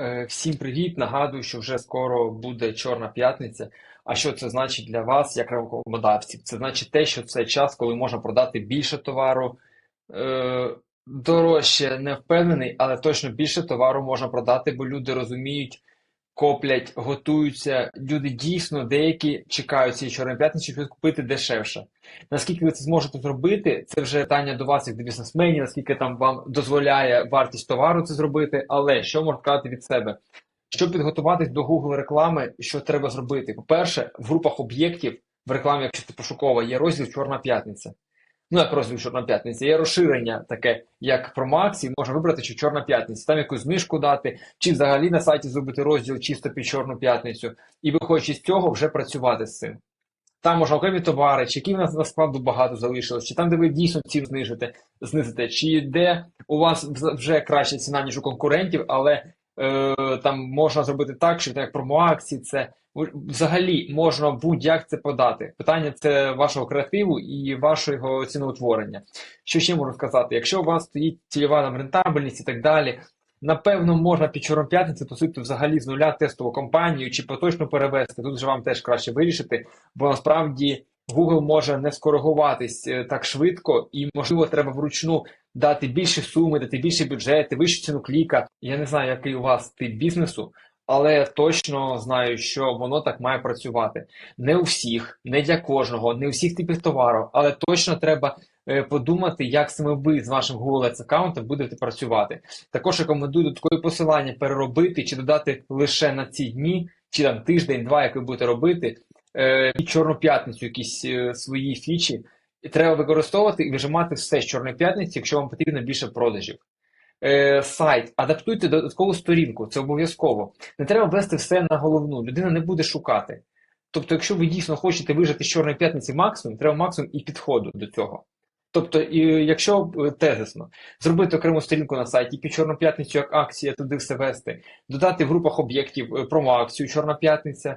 Е, Всім привіт! Нагадую, що вже скоро буде Чорна п'ятниця. А що це значить для вас, як рекламодавців? Це значить те, що це час, коли можна продати більше товару. Е, Дорожче не впевнений, але точно більше товару можна продати, бо люди розуміють, коплять, готуються. Люди дійсно деякі чекають цієї Чорної п'ятниці, щоб купити дешевше. Наскільки ви це зможете зробити, це вже питання до вас, як до бізнесменів, наскільки там вам дозволяє вартість товару це зробити. Але що можна сказати від себе? Щоб підготуватись до Google реклами, що треба зробити? По-перше, в групах об'єктів в рекламі, якщо це пошукова, є розділ Чорна п'ятниця. Ну, як розділ Чорна п'ятниця, є розширення таке, як про Максі, можна вибрати, що Чорна п'ятниця, там якусь знижку дати, чи взагалі на сайті зробити розділ чисто під Чорну п'ятницю, і виходячи з цього, вже працювати з цим. Там можна окремі товари, чи які в нас на складу багато залишилось, чи там, де ви дійсно ціну знижите, знизите, чи де у вас вже краща ціна, ніж у конкурентів, але е, там можна зробити так, що так як промоакції, це взагалі можна будь-як це подати. Питання це вашого креативу і вашого ціноутворення. Що ще можу сказати? Якщо у вас стоїть цільова там, рентабельність і так далі, напевно, можна під Чорну п'ятницю посити взагалі з нуля тестову компанію чи поточно перевести. Тут вже вам теж краще вирішити, бо насправді Google може не скоригуватись е, так швидко, і можливо треба вручну дати більші суми, дати більші бюджети, вищу ціну кліка. Я не знаю, який у вас тип бізнесу. Але точно знаю, що воно так має працювати. Не у всіх, не для кожного, не у всіх типів товару, але точно треба е, подумати, як саме ви з вашим Google Ads аккаунтом будете працювати. Також рекомендую додаткові посилання переробити чи додати лише на ці дні, чи там тиждень-два, як ви будете робити, е, під Чорну п'ятницю якісь е, свої фічі. І треба використовувати і вижимати все з Чорної п'ятниці, якщо вам потрібно більше продажів. Е, сайт, адаптуйте додаткову сторінку, це обов'язково. Не треба ввести все на головну, людина не буде шукати. Тобто, якщо ви дійсно хочете вижити з Чорної п'ятниці максимум, треба максимум і підходу до цього. Тобто, і, якщо е, тезисно, зробити окрему сторінку на сайті під Чорну п'ятницю як акція, туди все вести, додати в групах об'єктів е, промо-акцію Чорна п'ятниця,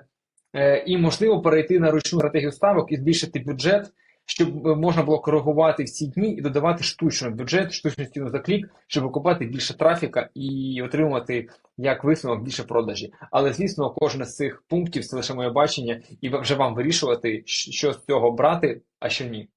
е, і, можливо, перейти на ручну стратегію ставок і збільшити бюджет, щоб е, можна було коригувати в ці дні і додавати штучний бюджет, штучну ціну за клік, щоб окупати більше трафіка і отримувати як висновок більше продажі. Але звісно, кожен з цих пунктів це лише моє бачення, і вже вам вирішувати, що з цього брати, а що ні.